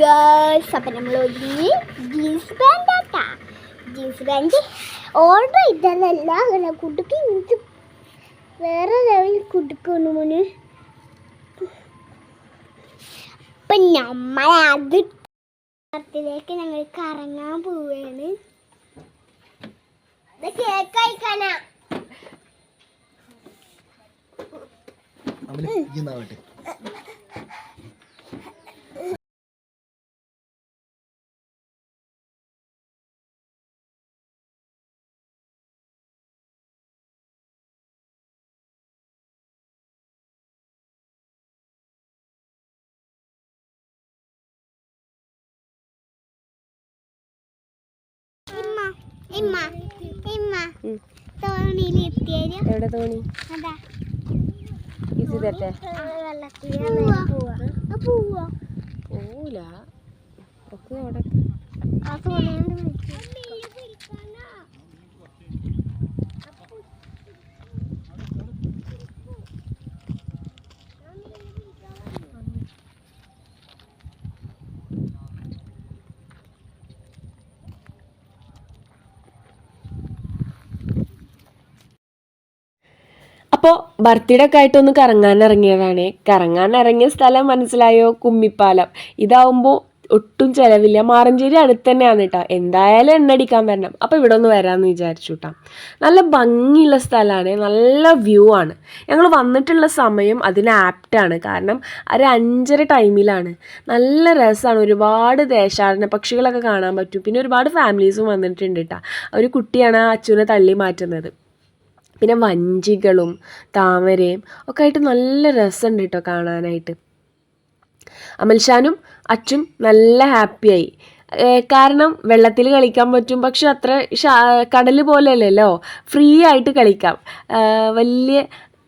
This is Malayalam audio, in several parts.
ഗേൾസ് അപ്പം നമ്മൾ ഒരുങ്ങി ജീൻസ് പാന്റ് ആട്ടാ ജീൻസ് പാന്റ് ഓർഡർ ചെയ്തതല്ല അങ്ങനെ കുടുക്ക് ഇത് വേറെ ലെവലിൽ കുടുക്കുന്നു മോന്. അപ്പം നമ്മൾ അത് ത്തിലേക്ക് ഞങ്ങൾ കറങ്ങാൻ പോവുകയാണ് ഇത് കേക്ക് കഴിക്കാനാ. അവന് ഇന്നാവട്ടെ എവിടെ തോണി? അതാ. ഈസി തരട്ടെ പോവാ. പോല ഒക്കെ അവിടെ ആ തോണിയോണ്ട് അപ്പോൾ ബർത്ത്ഡേ ഒക്കെ ആയിട്ടൊന്ന് കറങ്ങാൻ ഇറങ്ങിയ സ്ഥലം മനസ്സിലായോ? കുമ്മിപ്പാലം. ഇതാവുമ്പോൾ ഒട്ടും ചിലവില്ല. മാറഞ്ചേരി അടുത്ത് തന്നെയാണ് കേട്ടോ എന്തായാലും എണ്ണടിക്കാൻ വരണം. അപ്പോൾ ഇവിടെ ഒന്ന് വരാമെന്ന് വിചാരിച്ചു കേട്ടോ നല്ല ഭംഗിയുള്ള സ്ഥലമാണ് നല്ല വ്യൂ ആണ്. ഞങ്ങൾ വന്നിട്ടുള്ള സമയം അതിന് ആപ്റ്റാണ് കാരണം ഒരു അഞ്ചര ടൈമിലാണ്. നല്ല രസമാണ് ഒരുപാട് ദേശാടന പക്ഷികളൊക്കെ കാണാൻ പറ്റും. പിന്നെ ഒരുപാട് ഫാമിലീസും വന്നിട്ടുണ്ട് കേട്ടോ ഒരു കുട്ടിയാണ് ആ അച്ഛനെ തള്ളി മാറ്റുന്നത്. പിന്നെ വഞ്ചികളും താമരയും ഒക്കെ ആയിട്ട് നല്ല രസമുണ്ട് കേട്ടോ കാണാനായിട്ട്. അമൽഷാനും അച്ചും നല്ല ഹാപ്പിയായി കാരണം വെള്ളത്തിൽ കളിക്കാൻ പറ്റും പക്ഷെ അത്ര കടൽ പോലെയല്ലല്ലോ ഫ്രീ ആയിട്ട് കളിക്കാം. വലിയ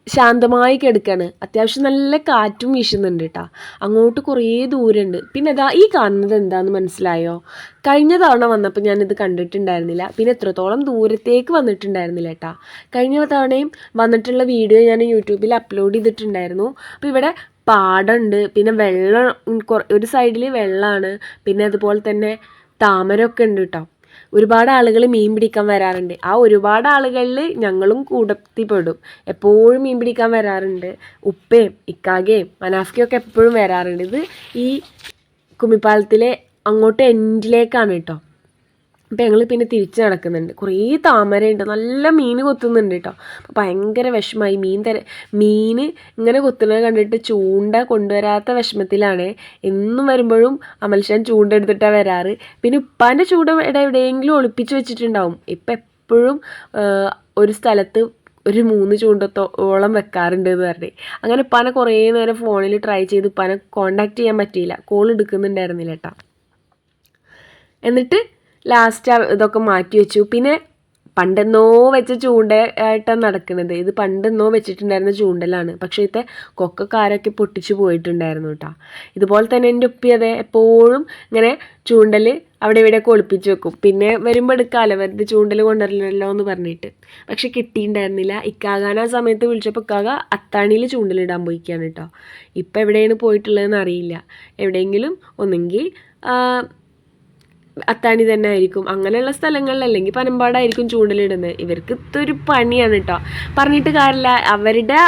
ശാന്തമായി കിടക്കാണ്. അത്യാവശ്യം നല്ല കാറ്റും വീശുന്നുണ്ട് കേട്ടോ അങ്ങോട്ട് കുറേ ദൂരമുണ്ട്. പിന്നെ ഇതാ ഈ കാണുന്നത് എന്താണെന്ന് മനസ്സിലായോ? കഴിഞ്ഞ തവണ വന്നപ്പോൾ ഞാനിത് കണ്ടിട്ടുണ്ടായിരുന്നില്ല. പിന്നെ എത്രത്തോളം ദൂരത്തേക്ക് വന്നിട്ടുണ്ടായിരുന്നില്ല കേട്ടോ കഴിഞ്ഞ തവണയും വന്നിട്ടുള്ള വീഡിയോ ഞാൻ യൂട്യൂബിൽ അപ്ലോഡ് ചെയ്തിട്ടുണ്ടായിരുന്നു. അപ്പോൾ ഇവിടെ പാടമുണ്ട് പിന്നെ വെള്ളം ഒരു സൈഡിൽ വെള്ളമാണ് പിന്നെ അതുപോലെ തന്നെ താമരമൊക്കെ ഉണ്ട് കേട്ടോ ഒരുപാട് ആളുകൾ മീൻ പിടിക്കാൻ വരാറുണ്ട്. ആ ഒരുപാട് ആളുകളിൽ ഞങ്ങളും കൂടത്തിപ്പെടും എപ്പോഴും മീൻ പിടിക്കാൻ വരാറുണ്ട്. ഉപ്പയും മനാഫ്കയും ഒക്കെ എപ്പോഴും വരാറുണ്ട്. ഇത് ഈ കുമ്മിപ്പാലത്തിലെ അങ്ങോട്ട് എൻഡിലേക്കാണ് കേട്ടോ അപ്പം ഞങ്ങൾ പിന്നെ തിരിച്ച് നടക്കുന്നുണ്ട്. കുറേ താമരയുണ്ട്. നല്ല മീൻ കൊത്തുന്നുണ്ട് കേട്ടോ അപ്പോൾ ഭയങ്കര വിഷമമായി മീൻ തര മീൻ ഇങ്ങനെ കൊത്തുന്നത് കണ്ടിട്ട് ചൂണ്ട കൊണ്ടുവരാത്ത വിഷമത്തിലാണ്. എന്നും വരുമ്പോഴും അമൽഷാൻ ചൂണ്ട എടുത്തിട്ടാണ് വരാറ്. പിന്നെ ഉപ്പാന്റെ ചൂണ്ട എവിടെയെങ്കിലും ഒളിപ്പിച്ച് വെച്ചിട്ടുണ്ടാവും. ഇപ്പം എപ്പോഴും ഒരു സ്ഥലത്ത് ഒരു മൂന്ന് ചൂണ്ടത്തോളം വെക്കാറുണ്ട് എന്ന് പറഞ്ഞ്. അങ്ങനെ ഉപ്പാനെ കുറേ നേരം ഫോണിൽ ട്രൈ ചെയ്ത് ഉപ്പാനെ കോണ്ടാക്ട് ചെയ്യാൻ പറ്റിയില്ല. കോൾ എടുക്കുന്നുണ്ടായിരുന്നില്ല കേട്ടോ എന്നിട്ട് ലാസ്റ്റ് ഇതൊക്കെ മാറ്റി വെച്ചു. പിന്നെ പണ്ടെന്നോ വെച്ച ചൂണ്ട ആയിട്ടാണ് നടക്കുന്നത്. ഇത് പണ്ടെന്നോ വെച്ചിട്ടുണ്ടായിരുന്ന ചൂണ്ടലാണ്. പക്ഷേ ഇത്തെ കൊക്കക്കാരൊക്കെ പൊട്ടിച്ചു പോയിട്ടുണ്ടായിരുന്നു കേട്ടോ ഇതുപോലെ തന്നെ എന്റെ ഉപ്പി അതെ എപ്പോഴും ഇങ്ങനെ ചൂണ്ടൽ അവിടെ ഇവിടെയൊക്കെ ഒളിപ്പിച്ച് വെക്കും. പിന്നെ വരുമ്പോൾ എടുക്കാമല്ലോ വെറുതെ ചൂണ്ടൽ കൊണ്ടുവരില്ലല്ലോ എന്ന് പറഞ്ഞിട്ട്. പക്ഷെ കിട്ടിയിട്ടുണ്ടായിരുന്നില്ല. ഇക്കാകാൻ ആ സമയത്ത് വിളിച്ചപ്പോൾ ഇക്കാക അത്താണിയിൽ ചൂണ്ടലിടാൻ പോയിക്കാണ് കേട്ടോ ഇപ്പം എവിടെയാണ് പോയിട്ടുള്ളതെന്ന് അറിയില്ല. എവിടെയെങ്കിലും ഒന്നെങ്കിൽ അത്താണി തന്നെ ആയിരിക്കും. അങ്ങനെയുള്ള സ്ഥലങ്ങളിൽ അല്ലെങ്കിൽ പനമ്പാടായിരിക്കും ചൂണ്ടലിടുന്നത്. ഇവർക്ക് ഇത്തൊരു പണിയാണ് കേട്ടോ പറഞ്ഞിട്ട് കാര്യമില്ല അവരുടെ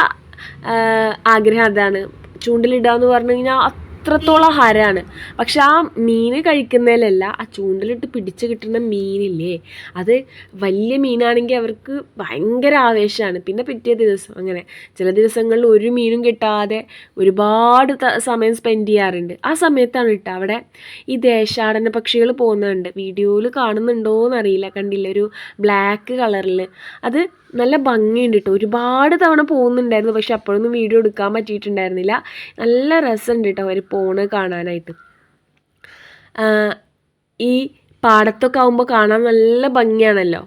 ആഗ്രഹം അതാണ്. ചൂണ്ടലിടുക എന്ന് പറഞ്ഞു കഴിഞ്ഞാൽ അത്രത്തോളം ഹരാണ്. പക്ഷെ ആ മീൻ കഴിക്കുന്നതിലല്ല ആ ചൂണ്ടലിട്ട് പിടിച്ച് കിട്ടുന്ന മീനില്ലേ അത് വലിയ മീനാണെങ്കിൽ അവർക്ക് ഭയങ്കര ആവേശമാണ്. പിന്നെ പിറ്റേ ദിവസം അങ്ങനെ ചില ദിവസങ്ങളിൽ ഒരു മീനും കിട്ടാതെ ഒരുപാട് സമയം സ്പെൻഡ് ചെയ്യാറുണ്ട്. ആ സമയത്താണ് കേട്ടോ അവിടെ ഈ ദേശാടന പക്ഷികൾ പോകുന്നുണ്ട്. വീഡിയോയിൽ കാണുന്നുണ്ടോ എന്നറിയില്ല കണ്ടില്ല? ഒരു ബ്ലാക്ക് കളറിൽ. അത് നല്ല ഭംഗിയുണ്ട് കേട്ടോ ഒരുപാട് തവണ പോകുന്നുണ്ടായിരുന്നു. പക്ഷെ അപ്പോഴൊന്നും വീഡിയോ എടുക്കാൻ പറ്റിയിട്ടുണ്ടായിരുന്നില്ല. നല്ല രസമുണ്ട് കേട്ടോ അവർ പോണ് കാണാനായിട്ട് ഈ പാടത്തൊക്കെ ആകുമ്പോൾ കാണാൻ നല്ല ഭംഗിയാണല്ലോ.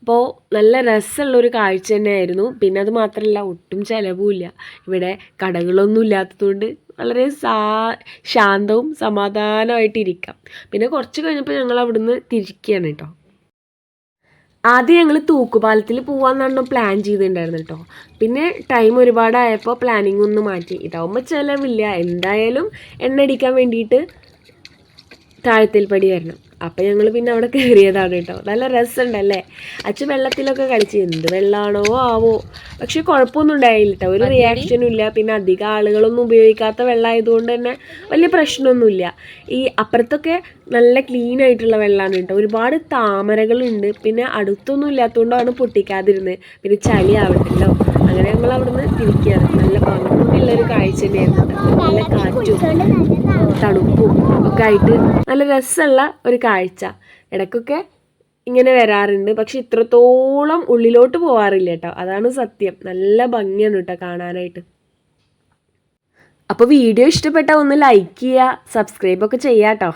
അപ്പോൾ നല്ല രസമുള്ളൊരു കാഴ്ച തന്നെയായിരുന്നു. പിന്നെ അത് മാത്രമല്ല ഒട്ടും ചിലവുമില്ല. ഇവിടെ കടകളൊന്നും ഇല്ലാത്തതുകൊണ്ട് വളരെ സാ ശാന്തവും സമാധാനമായിട്ട് ഇരിക്കാം പിന്നെ കുറച്ച് കഴിഞ്ഞപ്പോൾ ഞങ്ങൾ അവിടുന്ന് തിരിക്കുകയാണ് കേട്ടോ. ആദ്യം ഞങ്ങൾ തൂക്കുപാലത്തിൽ പോകാമെന്നാണ് പ്ലാൻ ചെയ്തിട്ടുണ്ടായിരുന്നു കേട്ടോ പിന്നെ ടൈം ഒരുപാടായപ്പോൾ പ്ലാനിങ് ഒന്ന് മാറ്റി. ഇതാവുമ്പോൾ ചിലവില്ല. എന്തായാലും എണ്ണ അടിക്കാൻ വേണ്ടിയിട്ട് താഴത്തിൽപ്പടി വരണം അപ്പം ഞങ്ങൾ പിന്നെ അവിടെ കയറിയതാണ് കേട്ടോ നല്ല രസമുണ്ടല്ലേ അച്ഛൻ വെള്ളത്തിലൊക്കെ കളിച്ച് എന്ത് വെള്ളമാണോ ആവോ. പക്ഷെ കുഴപ്പമൊന്നും ഉണ്ടായില്ല കേട്ടോ ഒരു റിയാക്ഷനും ഇല്ല. പിന്നെ അധികം ആളുകളൊന്നും ഉപയോഗിക്കാത്ത വെള്ളമായതുകൊണ്ട് തന്നെ വലിയ പ്രശ്നമൊന്നുമില്ല. ഈ അപ്പുറത്തൊക്കെ നല്ല ക്ലീൻ ആയിട്ടുള്ള വെള്ളമാണ് കേട്ടോ. ഒരുപാട് താമരകളുണ്ട്. പിന്നെ അടുത്തൊന്നും ഇല്ലാത്തതുകൊണ്ടാണ് പൊട്ടിക്കാതിരുന്നത് പിന്നെ ചളി ആവട്ടല്ലോ അങ്ങനെ ഞങ്ങൾ അവിടുന്ന് തിരിക്കുകയാണ് നല്ല ഭംഗിയുള്ളൊരു കാഴ്ച തന്നെയായിരുന്നു. നല്ല കാറ്റും തണുപ്പും ഒക്കെ ആയിട്ട് നല്ല രസമുള്ള ഒരു കാഴ്ച. ഇടയ്ക്കൊക്കെ ഇങ്ങനെ വരാറുണ്ട്. പക്ഷെ ഇത്രത്തോളം ഉള്ളിലോട്ട് പോവാറില്ല കേട്ടോ. അതാണ് സത്യം. നല്ല ഭംഗിയാണ് കേട്ടോ കാണാനായിട്ട്. അപ്പോൾ വീഡിയോ ഇഷ്ടപ്പെട്ടാൽ ഒന്ന് ലൈക്ക് ചെയ്യുക സബ്സ്ക്രൈബ് ഒക്കെ ചെയ്യാം കേട്ടോ